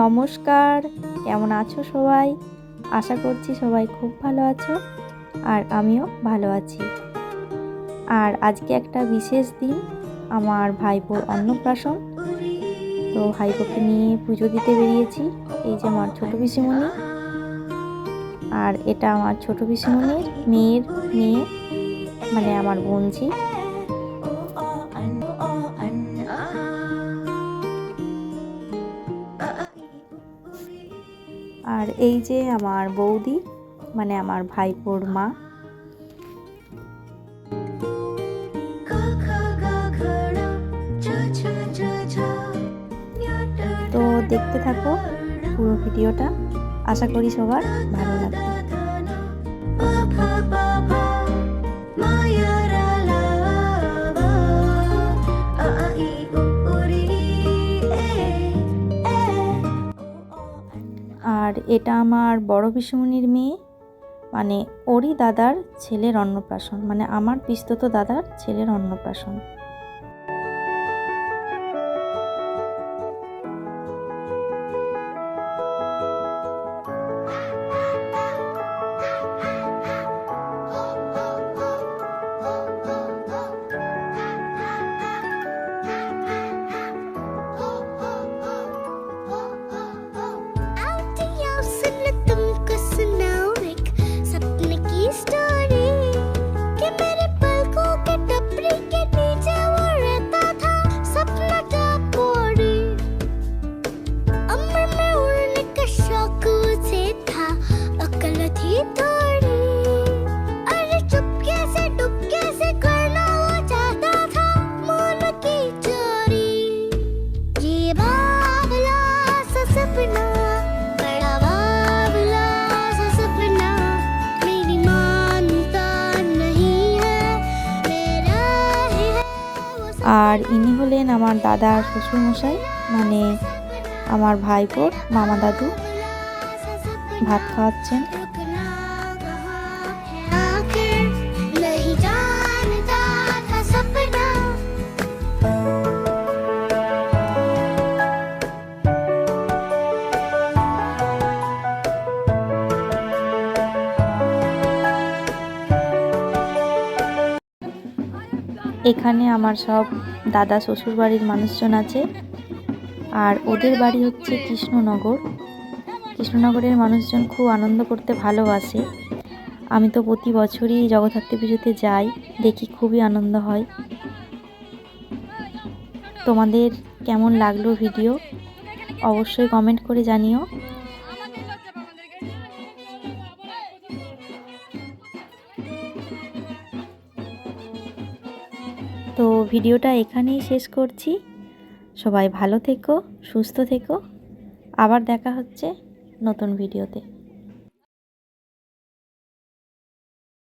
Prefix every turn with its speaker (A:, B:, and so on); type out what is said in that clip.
A: নমস্কার। কেমন আছো সবাই? আশা করছি সবাই খুব ভালো আছো আর আমিও ভালো আছি। আর আজকে একটা বিশেষ দিন, আমার ভাইপোর অন্নপ্রাশন। তো ভাইপোকে নিয়ে পুজো দিতে বেরিয়েছি, এই যে আমার ছোটো পিসিমণি। আর এটা আমার ছোটো পিসিমণির মেয়ের মেয়ে মানে আমার বোনঝি আর এই যে আমার বৌদি মানে আমার ভাইপোর মা। তো দেখতে থাকো পুরো ভিডিওটা। আশা করি সবার ভালো লাগবে। এটা আমার বড় পিসুমনির মেয়ে মানে ওরই দাদার ছেলের অন্নপ্রাশন মানে আমার পিস্তত দাদার ছেলের অন্নপ্রাশন। আর ইনি হলেন আমার দাদার শ্বশুরমশাই মানে আমার ভাইপোর মামা দাদু ভাত খাওয়াচ্ছেন। এখানে আমার সব দাদা শ্বশুর বাড়ির মানুষজন আছে। আর ওদের বাড়ি হচ্ছে কৃষ্ণনগর। কৃষ্ণনগরের মানুষজন খুব আনন্দ করতে ভালোবাসে। আমি তো প্রতি বছরই জগদ্ধাত্রী পুজোতে যাই, দেখি খুবই আনন্দ হয়। তোমাদের কেমন লাগল ভিডিও? অবশ্যই কমেন্ট করে জানিও। তো ভিডিওটা এখানেই শেষ করছি। সবাই ভালো থেকো, সুস্থ থেকো। আবার দেখা হচ্ছে নতুন ভিডিওতে।